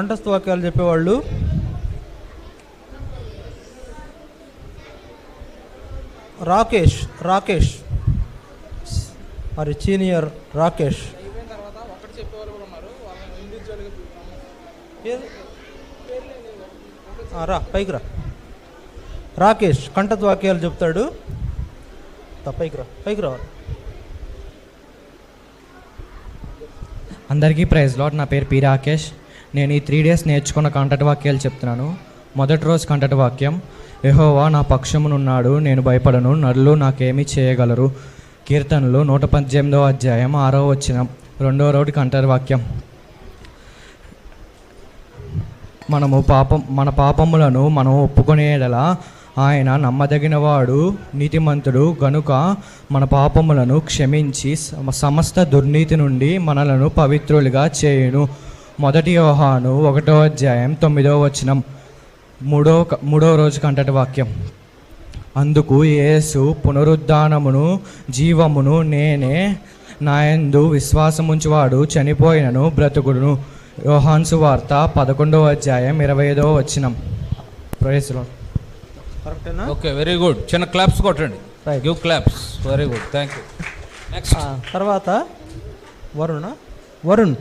కంఠస్థ వాక్యాలు చెప్పేవాళ్ళు. రాకేష్ రాకేష్. మరి సీనియర్ రాకేష్. రా పైకి రా. రాకేష్ కంఠత్ వాక్యాలు చెప్తాడు. పైకి రా పైకి రావాలి. అందరికీ ప్రైజ్ లాట్ నా పేరు పి రాకేష్. నేను ఈ త్రీ డేస్ నేర్చుకున్న కంటట వాక్యాలు చెప్తున్నాను. మొదటి రోజు కంటట వాక్యం యహోవా నా పక్షమునున్నాడు నేను భయపడను నరులు నాకేమీ చేయగలరు. కీర్తనలు నూట పద్దెనిమిదవ అధ్యాయం ఆరో వచ్చిన రెండవ రోజు కంటటి వాక్యం. మనము పాపం మన పాపములను మనం ఒప్పుకునేలా ఆయన నమ్మదగినవాడు నీతిమంతుడు గనుక మన పాపములను క్షమించి సమస్త దుర్నీతి నుండి మనలను పవిత్రులుగా చేయును. మొదటి యోహాను ఒకటో అధ్యాయం తొమ్మిదో వచనం. మూడో క- మూడో రోజు కంటటి వాక్యం. అందుకు యేసు పునరుద్ధానమును జీవమును నేనే నాయందు విశ్వాసముంచువాడు చనిపోయినను బ్రతుకుడును. యోహాన్సు వార్త పదకొండవ అధ్యాయం ఇరవై ఐదవ వచ్చినం కరెక్టేనా? ఓకే వెరీ గుడ్ చిన్న క్లాప్స్ కొట్టండి. Give claps very good thank you next తర్వాత వరుణ. వరుణ్.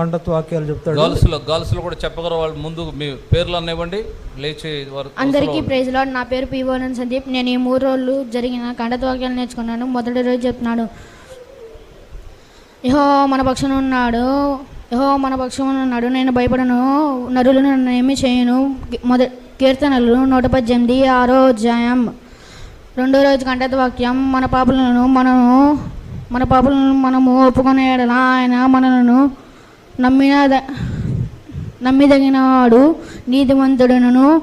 కంఠత్ వాక్యాలు చెప్తాడు. గర్ల్స్లో గర్ల్స్లో కూడా చెప్పగల వాళ్ళు ముందు మీ పేర్లు అన్నివ్వండి లేచి వారు అందరికీ ప్రైజ్ లాడ్. నా పేరు పీవోనన్ సందీప్. నేను ఈ మూడు రోజులు జరిగిన కండత్వాక్యాలు నేర్చుకున్నాను. మొదటి రోజు చెప్తున్నాడు. యహో మన పక్షాన ఉన్నాడు. యహో మన పక్షాన ఉన్నాడు. నేను భయపడను. నరులు నన్ను ఏమి చేయను. మొద కీర్తనలు నూట పద్దెనిమిది ఆరో అధ్యాయం. రెండో రోజు కంటత వాక్యం. మన పాపలను మనము మన పాపలను మనము ఒప్పుకునే ఆయన మనలను నమ్మిన నమ్మిదగిన నమ్మిదగినవాడు నీతిమంతుడును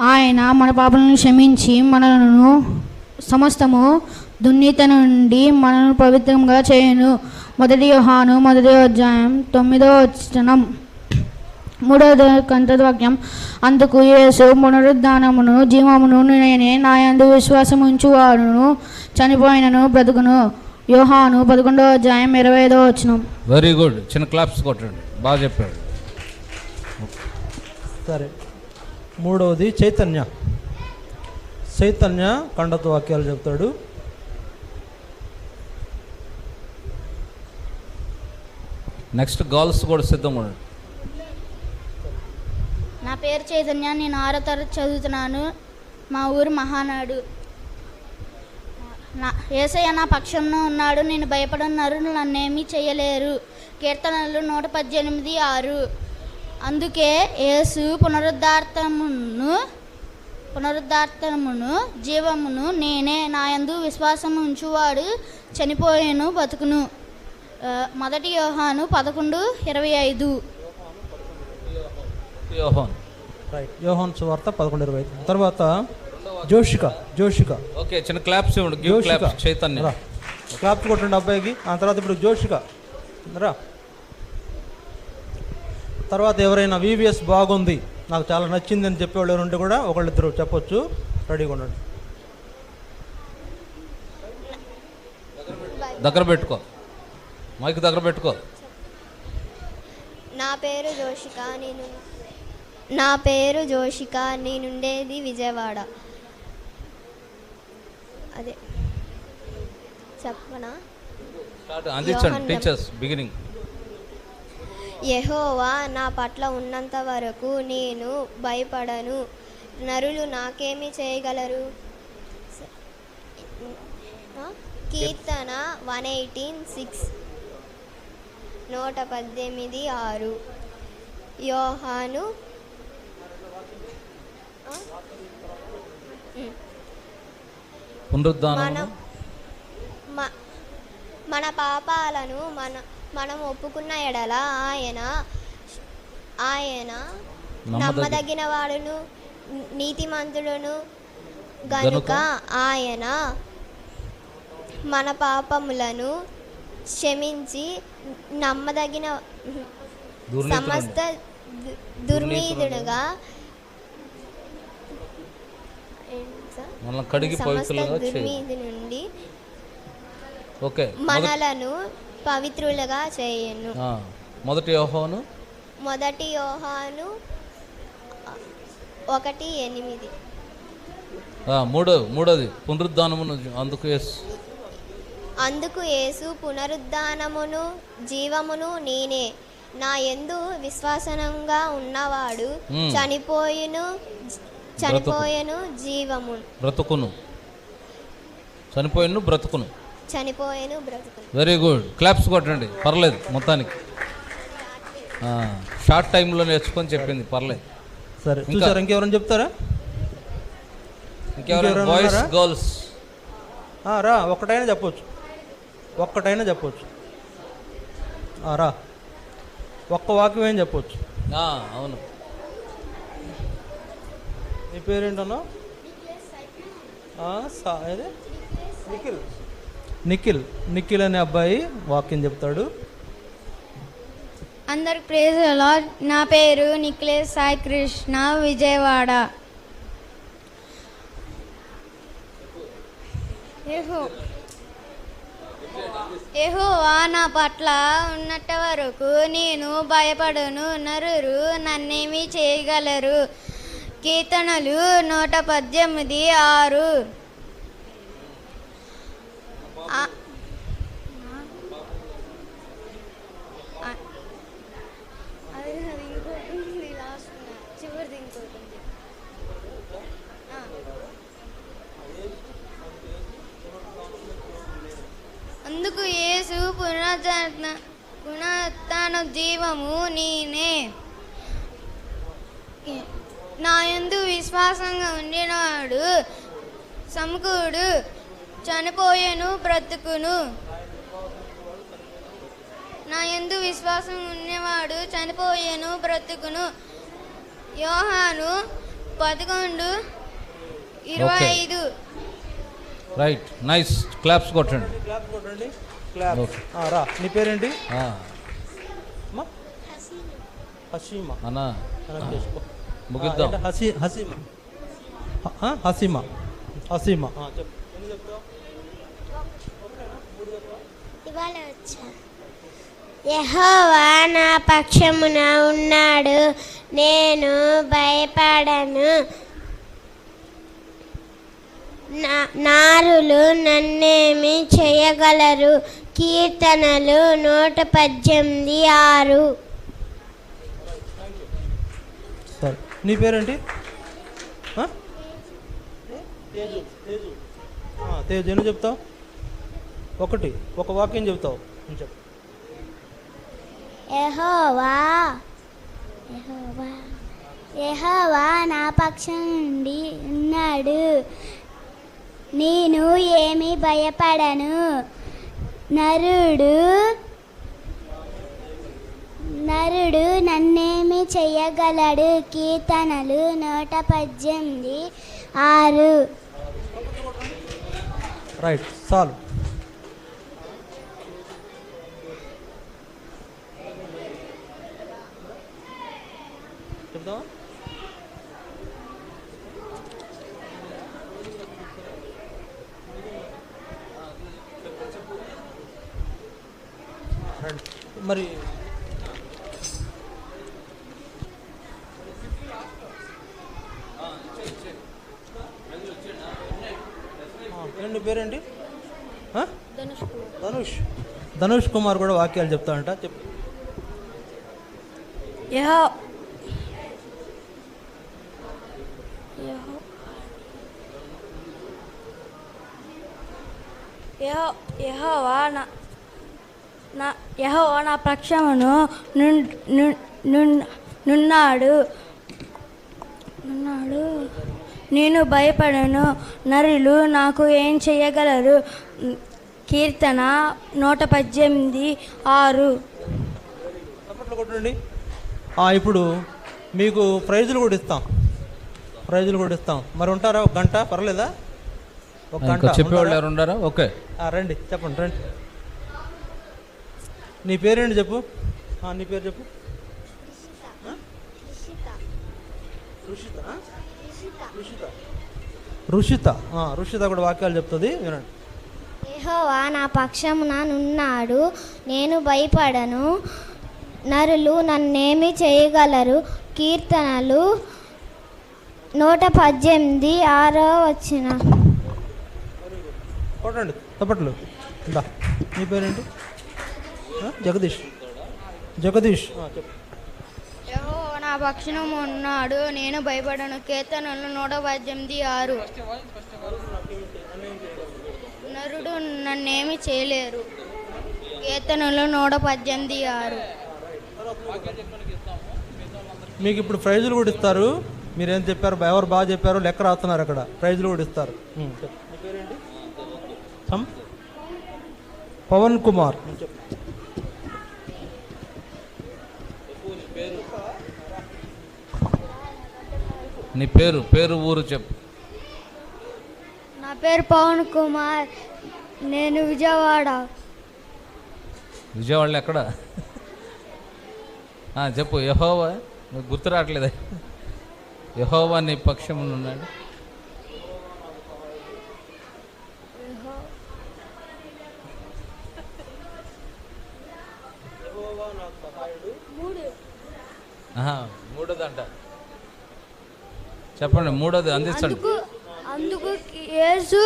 ఆయన మన పాపలను క్షమించి మనలను సమస్తము దున్నీత నుండి మనను పవిత్రంగా చేయను. మొదటి యోహాను మొదటి అధ్యాయం తొమ్మిదో వచనం. మూడవ కంతద్వాక్యం అందుకు యేసు పునరుద్ధానమును జీవమును నేనే నా యందు విశ్వాసం ఉంచువాడును చనిపోయినను బ్రతుకును. యోహాను పదకొండవ అధ్యాయం ఇరవై ఐదవ వచనం. వెరీ గుడ్ చిన్న క్లాప్స్ కొట్టండి. బాగా చెప్పాడు. సరే. మూడవది చైతన్య. చైతన్య కంఠత్ వాక్యాలు చెప్తాడు. నెక్స్ట్ గర్ల్స్ కూడా సిద్ధంగా ఉండండి నా పేరు చైతన్య. నేను ఆరో తరగతి చదువుతున్నాను. మా ఊరు మహానాడు. నా ఏసయ్య నా పక్షంలో ఉన్నాడు నేను భయపడని నరులు నన్నేమీ చేయలేరు. కీర్తనలు నూట పద్దెనిమిది ఆరు. అందుకే యేసు పునరుద్ధార్థమును పునరుద్ధార్థమును జీవమును నేనే నాయందు విశ్వాసం ఉంచువాడు చనిపోయేను బతుకును. మొదటి యోహాను పదకొండు ఇరవై ఐదు. యోహాన్. రైట్ యోహాన్ సువార్త పదకొండు ఇరవై ఐదు. తర్వాత జోషిక జోషిక. ఓకే చిన్న క్లాప్స్ ఇవ్వండి. Give claps Chaitanya. క్లాప్స్ కొట్టండి అబ్బాయికి. ఆ తర్వాత ఇప్పుడు జోషిక. రా. తర్వాత ఎవరైనా వివిఎస్ బాగుంది నాకు చాలా నచ్చింది అని చెప్పేవాళ్ళు ఎవరు ఉంటే కూడా ఒకళ్ళిద్దరు చెప్పొచ్చు. రెడీగా ఉండండి. దగ్గర పెట్టుకో. మైక్ దగ్గర పెట్టుకో. నా పేరు జోషిక నేను నా పేరు జోషిక నేనుండేది విజయవాడ. అదే. చెప్పనా? స్టార్ట్ అందించండి యోహాన్ టీచర్స్ బిగినింగ్ యెహోవా నా పట్ల ఉన్నంత వరకు నేను భయపడను. నరులు నాకేమి చేయగలరు? కీర్తన వన్ ఎయిటీన్ సిక్స్. నూట పద్దెనిమిది ఆరు. యోహాను. పునరుద్ధానం మనం మ- మన పాపాలను మన మనం ఒప్పుకున్న ఎడల ఆయన ఆయన నమ్మదగి- నమ్మదగిన వాడును నీతిమంతుడును గనుక గనుక ఆయన మన పాపములను క్షమించి నమ్మదగిన సమస్త దు- దుర్నీతుడుగా మనల్ని కడిగి పవిత్రులుగా దుర్నీతి నుండి ఓకే. మనలను పవిత్రులుగా చేయను. మొదటి యోహాను. మొదటి యోహాను ఒకటి ఎనిమిది. మూడో మూడోది. పునరుద్ధానమును అందుకు యేసు. అందుకు యేసు పునరుద్ధానమును జీవమును నేనే. నా యందు విశ్వాసనంగా ఉన్నవాడు. చనిపోయిను చనిపోయెను జీవము. బ్రతుకును. చనిపోయిన బ్రతుకును. చనిపోయెను బ్రతుకును. వెరీ గుడ్ క్లాప్స్ కొట్టండి. పర్లేదు మొత్తానికి. ఆ, షార్ట్ టైంలో నేర్చుకొని చెప్పింది పర్లేదు. సరే? చూసారా ఇంకెవరైనా చెప్తారా? ఇంకెవరైనా బాయ్స్? గర్ల్స్ రా ఒక్కటైనా చెప్పొచ్చు. ఒక్కటైనా చెప్పొచ్చు. రా. ఒక్క వాక్యం ఏం చెప్పొచ్చు? అవును. పేరేంటన్నా? ఏది? నిఖిల్. నిఖిల్. నిఖిల్ అనే అబ్బాయి వాక్యం చెప్తాడు. అందరికి ప్రేజ్ లార్డ్. నా పేరు నిఖిలేష్ సాయి కృష్ణ విజయవాడ. యెహోవా నా పట్ల ఉన్నట్ట వరకు నేను భయపడను నరురు నన్నేమి చేయగలరు. కీర్తనలు నూట పద్దెనిమిది ఆరు. అందుకు యేసు పునరుద్ధరణ పునరుత్థాన జీవము నేనే. నా యందు విశ్వాసంగా ఉండినవాడు సమకూడు చనిపోయేను బ్రతుకును. నా యందు విశ్వాసం ఉన్నవాడు చనిపోయేను బ్రతుకును. యోహాను పదకొండు ఇరవై. ఐదు. Right nice. క్లాప్స్ కొట్టండి. క్లాప్ కొట్టండి. క్లాప్. రా. నీ పేరేంటి? ఆ, అమ్మా. హసీమా అన్నా. ముగిద్దాం. హసీ హసీమా. హసీమా. హసీమా. యెహోవా నా పక్షమున ఉన్నాడు. నేను భయపడను. నా- నారులు నన్నేమి చేయగలరు? కీర్తనలు నూట పద్దెనిమిది ఆరు సరే నీ పేరేంటి? తేజు ఎన్ని చెప్తావు? ఒకటి ఒక వాక్యం చెప్తావు. అని చెప్పు. యెహోవా యెహోవా యెహోవా నా పక్షం నుండి ఉన్నాడు. నేను ఏమి భయపడను? నరుడు నరుడు నన్నేమి చెయ్యగలడు? కీర్తనలు నూట పద్దెనిమిది ఆరు. రైట్ చాలు చెప్తావా రండి. మరి ఆ, ఏంటి నీ పేరేంటి ఆ? ధనుష్ ధనుష్ కుమార్ కూడా వాక్యాలు చెప్తాడంట చెప్పు. యహోవా నా నా యహోవా నా పక్షమును నున్నాడు. నున్నాడు. నేను భయపడను. నరులు నాకు ఏం చేయగలరు? కీర్తన నూట పద్దెనిమిది ఆరు. చప్పట్లు కొట్టండి. ఆ, ఇప్పుడు మీకు ప్రైజులు కూడా ఇస్తాం. ప్రైజులు కూడా ఇస్తాం. మరి ఉంటారా? ఒక గంట? పర్లేదా? ఒక గంట చెప్పేవాళ్ళు? ఎవరు ఉండారా ఓకే. ఆ, రండి. చెప్పండి రండి. నీ పేరేంటి చెప్పు? ఆ, నీ పేరు చెప్పు? రుషిత? రుషిత. రుషిత కూడా వాక్యాలు చెప్తుంది. వినండి. యెహోవా నా పక్షమున నున్నాడు నేను భయపడను. నరులు నన్నేమి చేయగలరు? కీర్తనలు నూట పద్దెనిమిది ఆరో వచ్చిన కొట్టండి తప్పట్లు. పేరేంటి? జగదీష్. జగదీష్. నా పక్షం ఉన్నాడు నేను భయపడను. కీర్తనలు నూట పద్దెనిమిది ఆరు. నరుడు నన్నేమి చేయలేరు. కీర్తనలు నూట పద్దెనిమిది ఆరు. మీకు ఇప్పుడు ప్రైజులు కూడా ఇస్తారు. మీరేం చెప్పారు? ఎవరు బాగా చెప్పారు? లెక్క రాస్తున్నారు అక్కడ. ప్రైజులు కూడా ఇస్తారు? పవన్ కుమార్. నీ పేరు పేరు ఊరు చెప్పు. నా పేరు పవన్ కుమార్. నేను విజయవాడ. విజయవాడలో ఎక్కడ? చెప్పు యహోవా నువ్వు గుర్తు రావట్లేదా? యహోవా నీ పక్షమున ఉన్నాడు. ఆహా, మూడోదంట. చెప్పండి మూడోది అందించండి అందుకు యేసు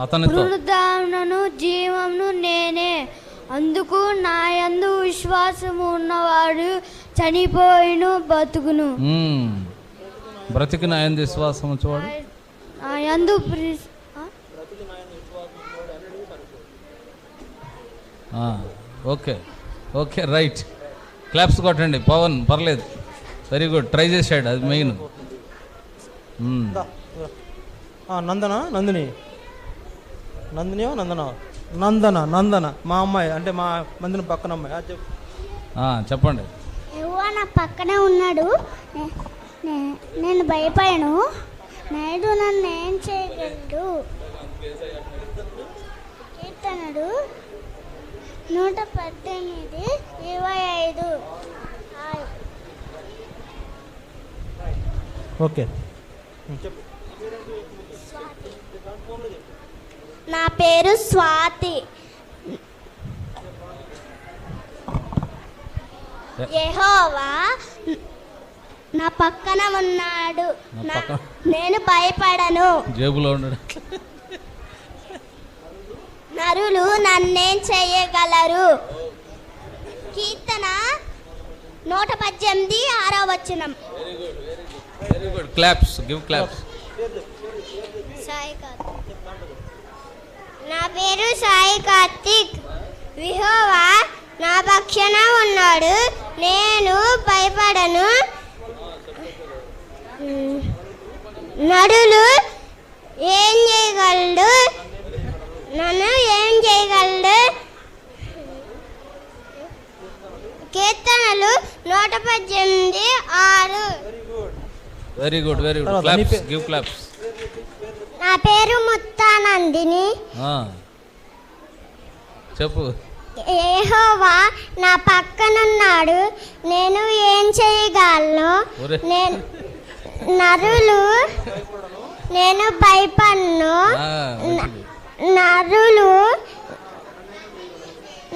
అతనితో. పునరుద్ధారణను జీవమును నేనే. అందుకు నా యందు విశ్వాసము ఉన్నవాడు చనిపోయిను బతుకును మ్మ్. బ్రతికిన ఆయన విశ్వాసం చూడు నా యందు ప్రి- ఆ? ఆ, ఓకే. Okay right. క్లాప్స్ కొట్టండి పవన్ పర్లేదు. Very good. ట్రై చేశాడు అది మెయిన్. నందన? నందిని. నందినియో నందన? నందన నందన. మా అమ్మాయి అంటే మా మందిని పక్కన అమ్మాయి. ఆ, చెప్పు. ఆ, చెప్పండి. నా పక్కనే ఉన్నాడు. నే- నేను భయపడను. నేడు నన్ను ఏం చేయగలడు? కీర్తనడు నూట పద్దెనిమిది ఇరవై ఐదు. హాయ్. ఓకే. చెప్పు. నా పేరు స్వాతి. యెహోవా నా పక్కన ఉన్నాడు? నేను భయపడను. జేబులో ఉండడు నరులు నన్నేం చేయగలరు? కీర్తన నూట పద్దెనిమిది ఆరో వచనం. Very good claps give claps Sai నా పేరు సాయి కార్తిక్. విహోవా నా పక్షాన ఉన్నాడు. నేను భయపడను. నరులు ఏం చేయగలడు? నన్ను ఏం చేయగలడు? కీర్తనలు నూట పద్దెనిమిది ఆరు. Very good very good claps give claps నా పేరు ముత్తానందిని చెప్పు. ఏహోవా నా పక్కనున్నాడు. నేను ఏం చేయగలను. నేను నరులు. నేను భయపడను. నరులు.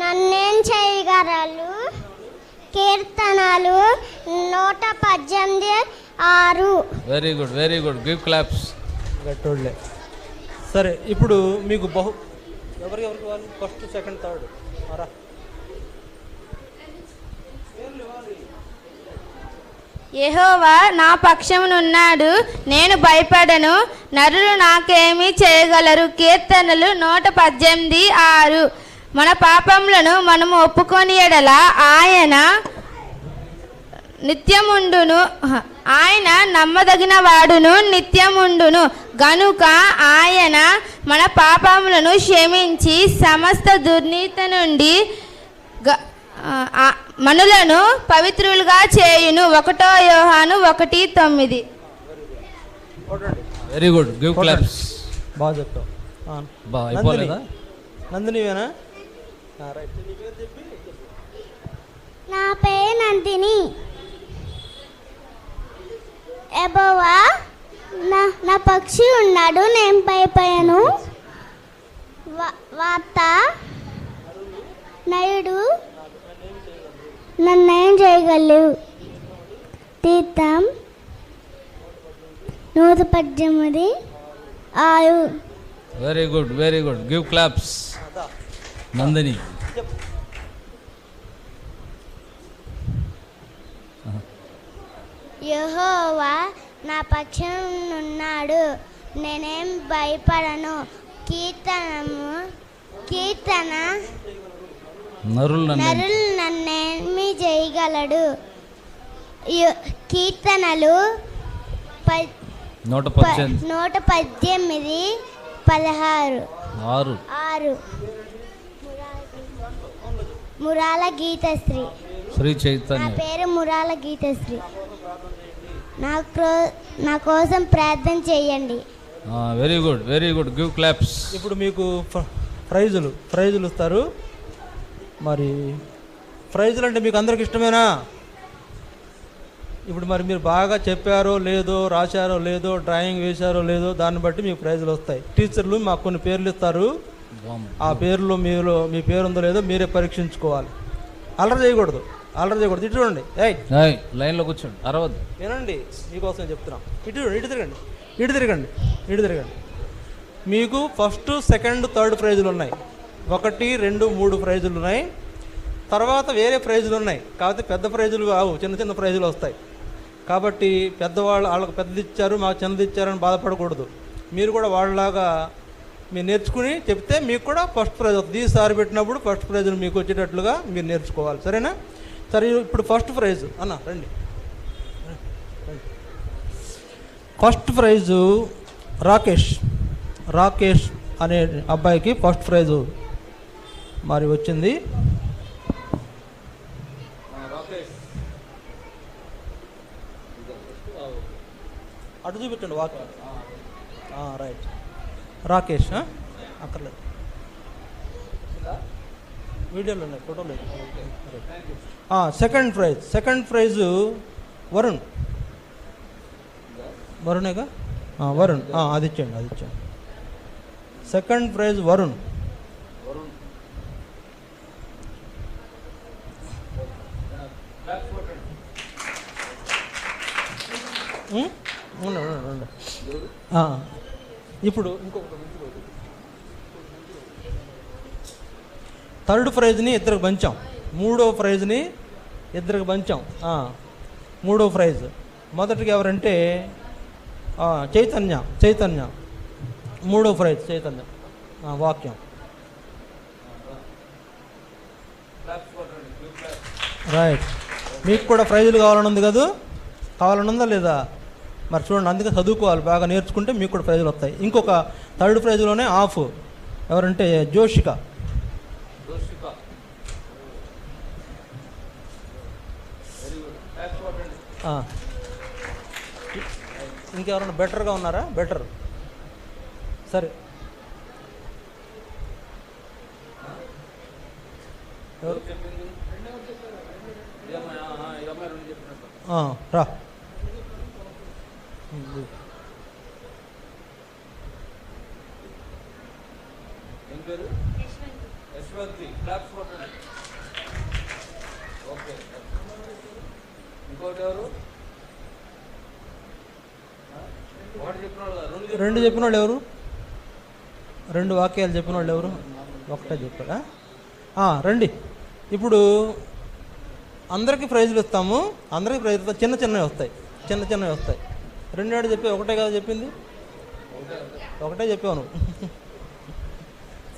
నన్నేం చేయగలరు? కీర్తనలు నూట పద్దెనిమిది ఆరు. Very good very good give claps గట్టోళ్ళే సరే ఇప్పుడు మీకు బహు ఎవరికి ఎవరికి వాళ్ళు ఫస్ట్ సెకండ్ థర్డ్ రా యెహోవా నా పక్షమునున్నాడు నేను భయపడను. నరులు నాకేమీ చేయగలరు? కీర్తనలు నూట పద్దెనిమిది ఆరు. మన పాపములను మనము ఒప్పుకొని ఎడల ఆయన నిత్యముండును ఆయన నమ్మదగిన వాడును నిత్యముండును. గనుక ఆయన మన పాపములను క్షమించి సమస్త దుర్నీతి నుండి మనులను పవిత్రులుగా చేయును. ఒకటో యోహాను ఒకటి తొమ్మిది. వెరీ గుడ్ గివ్ క్లాప్స్ బాగా చెప్తావు నందినివేనా ఆ, రైట్ నీ పేరు చెప్పి నా పేరు నందిని. ఎబోవా? నా నా పక్షి ఉన్నాడు నేను భయపడను. వా- వార్త. నయుడు నన్నేం చేయగలవు తీర్థం నూట పద్దెనిమిది. ఆరు. Very good very good give claps Nandini. యెహోవా నా పక్షం ఉన్నాడు నేనేం భయపడను. కీర్తనము కీర్తన నరులు నన్ను నరులు నన్నేమి చేయగలడు? కీర్తనలు నూట పద్దెనిమిది. పదహారు. ఆరు. ఆరు. మురాల గీతశ్రీ. శ్రీ నా చైతన్య పేరు మురాల గీతశ్రీ. నా కోసం ప్రార్థన చేయండి. Very good very good give claps ఇప్పుడు మీకు ప్రైజులు ప్రైజులు ఇస్తారు. మరి ప్రైజులు అంటే మీకు అందరికి ఇష్టమేనా? ఇప్పుడు మరి మీరు బాగా చెప్పారో లేదో రాశారో లేదో డ్రాయింగ్ వేశారో లేదో దాన్ని బట్టి మీకు ప్రైజులు వస్తాయి. టీచర్లు మాకు కొన్ని పేర్లు ఇస్తారు. ఆ పేర్లు మీలో మీ పేరు ఉందో లేదో మీరే పరీక్షించుకోవాలి. అల్లరి చేయకూడదు. అల్లరి చేయకూడదు ఇటు చూడండి ఏయ్. లైన్లో కూర్చోండి. అరవద్దు. వినండి మీకోసం చెప్తున్నాం. ఇటు చూడండి, ఇటు తిరగండి. ఇటు తిరగండి ఇటు తిరగండి. మీకు ఫస్ట్ సెకండ్ థర్డ్ ప్రైజులు ఉన్నాయి. ఒకటి రెండు మూడు ప్రైజులు ఉన్నాయి. తర్వాత వేరే ప్రైజులు ఉన్నాయి. కాకపోతే పెద్ద ప్రైజులు కావు చిన్న చిన్న ప్రైజులు వస్తాయి. కాబట్టి పెద్దవాళ్ళు వాళ్ళకి పెద్దది ఇచ్చారు మాకు చిన్నది ఇచ్చారని బాధపడకూడదు. మీరు కూడా వాళ్ళలాగా మీరు నేర్చుకుని చెప్తే మీకు కూడా ఫస్ట్ ప్రైజ్ వస్తుంది. ఈసారి పెట్టినప్పుడు ఫస్ట్ ప్రైజులు మీకు వచ్చేటట్లుగా మీరు నేర్చుకోవాలి. సరేనా? సరే ఇప్పుడు ఫస్ట్ ప్రైజ్ అన్న రండి. First prize Rakesh. రాకేష్ అనే అబ్బాయికి ఫస్ట్ ప్రైజు మరి వచ్చింది. అటు చూపెట్టండి వాక్ రైట్ రాకేష్ అక్కర్లేదు. వీడియోలో ఉన్నాయి ఫోటోలు second prize second prize Varun. వరుణేగా? Varun. అది ఇచ్చేయండి అది ఇచ్చేయండి. Second prize Varun. ఇప్పుడు ఇంకొకటి థర్డ్ ప్రైజ్ని ఇద్దరికి పంచాం. మూడో ప్రైజ్ని ఇద్దరికి పంచాం. మూడో ప్రైజ్. మొదటికి ఎవరంటే చైతన్య చైతన్య. మూడో ప్రైజ్ చైతన్య. వాక్యం. రైట్ మీకు కూడా ప్రైజులు కావాలని ఉంది కదా? కావాలని ఉందా లేదా? మరి చూడండి అందుకే చదువుకోవాలి. బాగా నేర్చుకుంటే మీకు కూడా ప్రైజులు వస్తాయి. ఇంకొక థర్డ్ ప్రైజ్లోనే ఆఫ్. ఎవరంటే జోషిక. ఆ. ఇంకెవరన్నా బెటర్గా ఉన్నారా? బెటర్. సరే. ఎవరు? రెండు చెప్పిన వాళ్ళు ఎవరు? రెండు వాక్యాలు చెప్పిన వాళ్ళు ఎవరు ఒకటే చెప్పారా రండి. ఇప్పుడు అందరికీ ప్రైజులు ఇస్తాము. అందరికీ ప్రైజులు ఇస్తాం. చిన్న చిన్నవి వస్తాయి. చిన్న చిన్నవి వస్తాయి. రెండేడు చెప్పి ఒకటే కదా చెప్పింది? ఒకటే చెప్పావు నువ్వు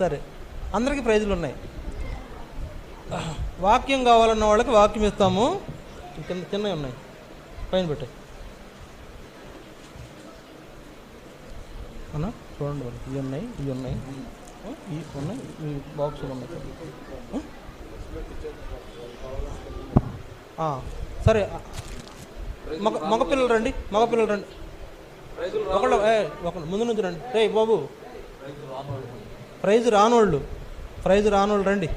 సరే. అందరికీ ప్రైజులు ఉన్నాయి. వాక్యం కావాలన్న వాళ్ళకి వాక్యం ఇస్తాము. కింద చిన్నవి ఉన్నాయి. పైన పెట్టే అన్న? చూడండి వాళ్ళు. ఇవి ఉన్నాయి ఇవి ఉన్నాయి. ఇవి ఉన్నాయి ఈ బాక్సులు ఉన్నాయి. సరే. మగ మగపిల్లలు రండి మగపిల్లలు రండి. ఒకళ్ళు ఏ ముందు నుంచి రండి. రే బాబు. ప్రైజ్ రానోళ్ళు ప్రైజ్ రానోళ్ళు రండి.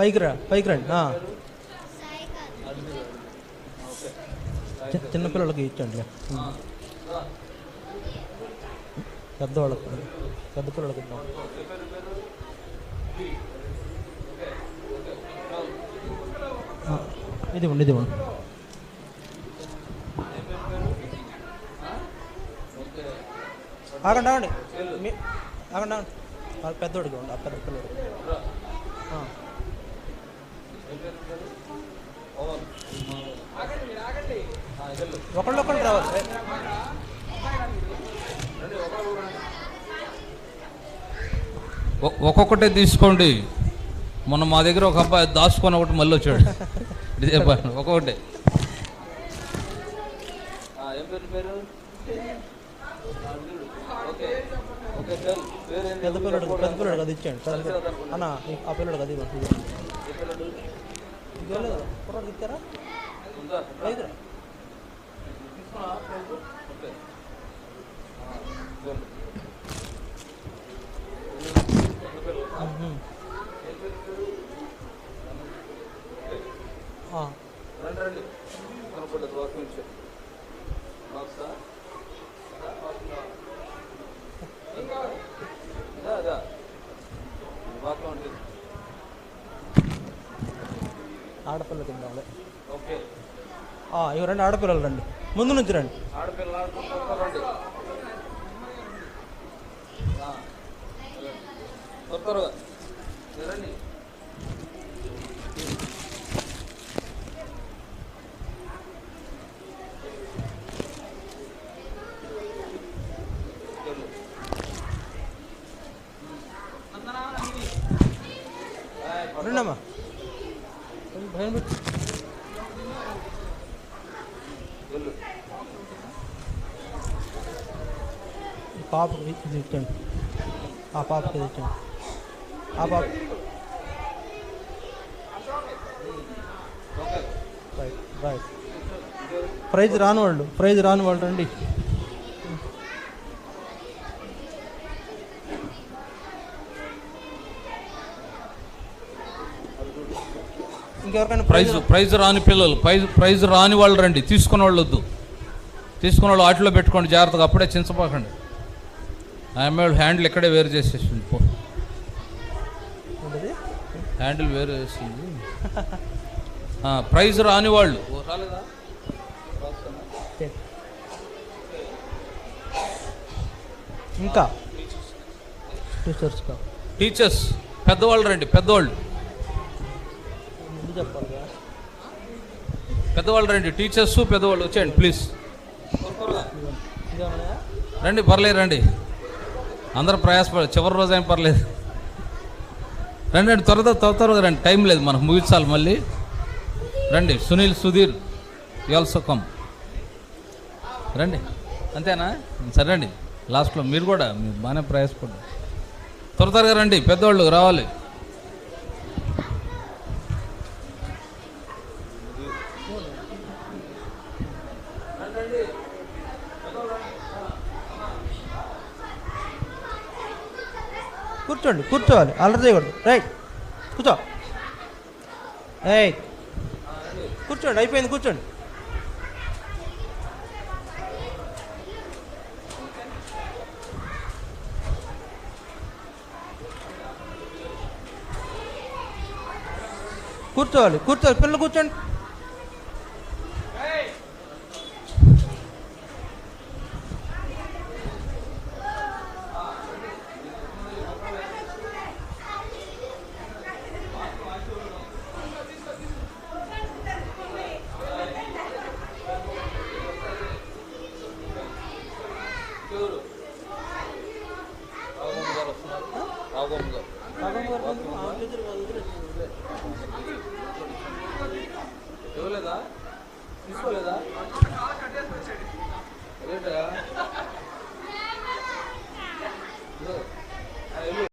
పైకి రా పైకి రండి చిన్నపిల్లలకి ఇచ్చండి. పెద్దవాళ్ళకి పెద్ద పిల్లలకి ఇది ఉండి ఇది ఉండి ఆగండి ఆగండి. ఆగండి ఆగండి. పెద్దోడికి ఉండి ఆ పెద్ద పిల్లడు ఆ. ఒకళ్ళు ఒకళ్ళు రావాలి. ఒ- ఒక్కొక్కటే తీసుకోండి. మొన్న మా దగ్గర ఒక అబ్బాయి దాచుకొని ఒకటి మళ్ళీ వచ్చాడు. ఒక్కొక్కటే. పెద్ద పిల్లడు పెద్ద పిల్లడు పెద్ద పిల్లడు. అన్న ఆ పిల్లడు అది ఇవ్వండి ఇది. ఇది ఇవ్వలేదు కదా? కుర్రాడికి ఇచ్చారా ఆడపిల్ల కింద ఇవి రండి ఆడపిల్లలు రండి. ముందు నుంచి రండి. రండమ్మా కొంచెం భయం పెట్టు ఈ పాపకి ఇది ఆ పాపకి ఇది ఆ పాప రైట్ రైట్ ప్రైజ్ రాని వాళ్ళు ప్రైజ్ రాని వాళ్ళు రండి. ఇంకెవరికైనా ప్రైజ్ ప్రైజ్ రాని పిల్లలు ప్రైజ్ ప్రైజ్ రాని వాళ్ళు రండి తీసుకున్న వాళ్ళు వద్దు. తీసుకున్న వాళ్ళు వాటిలో పెట్టుకోండి జాగ్రత్తగా అప్పుడే చించపోకండి ఆమె హ్యాండిల్ ఇక్కడే వేరు చేసేసింది పో? హ్యాండిల్ వేరు వేసింది ఆ, ప్రైజ్ రాని వాళ్ళు. రాలేదా. ఇంకా? టీచర్స్ టీచర్స్ పెద్దవాళ్ళు రండి పెద్దవాళ్ళు. పెద్దవాళ్ళు రండి టీచర్స్ పెద్దవాళ్ళు వచ్చేయండి ప్లీజ్ రండి పర్లేదు రండి. అందరూ ప్రయాసపడ చివరి రోజు ఏం పర్లేదు. రండి రండి త్వరగా త్వర త్వరగా రండి. టైం లేదు మనకు ముగించాలి మళ్ళీ. రండి సునీల్ సుధీర్ ఆల్సో సుఖం రండి. అంతేనా? సరే రండి. లాస్ట్లో మీరు కూడా మీరు బాగానే ప్రయాసపడ్డారు. త్వర త్వరగా రండి. పెద్దవాళ్ళు రావాలి. కూర్చోండి కూర్చోవాలి అల్లరి చేయకూడదు. రైట్ కూర్చో. ఏయ్ కూర్చోండి అయిపోయింది కూర్చోండి. కూర్చోవాలి కూర్చోవాలి పిల్లలు కూర్చోండి.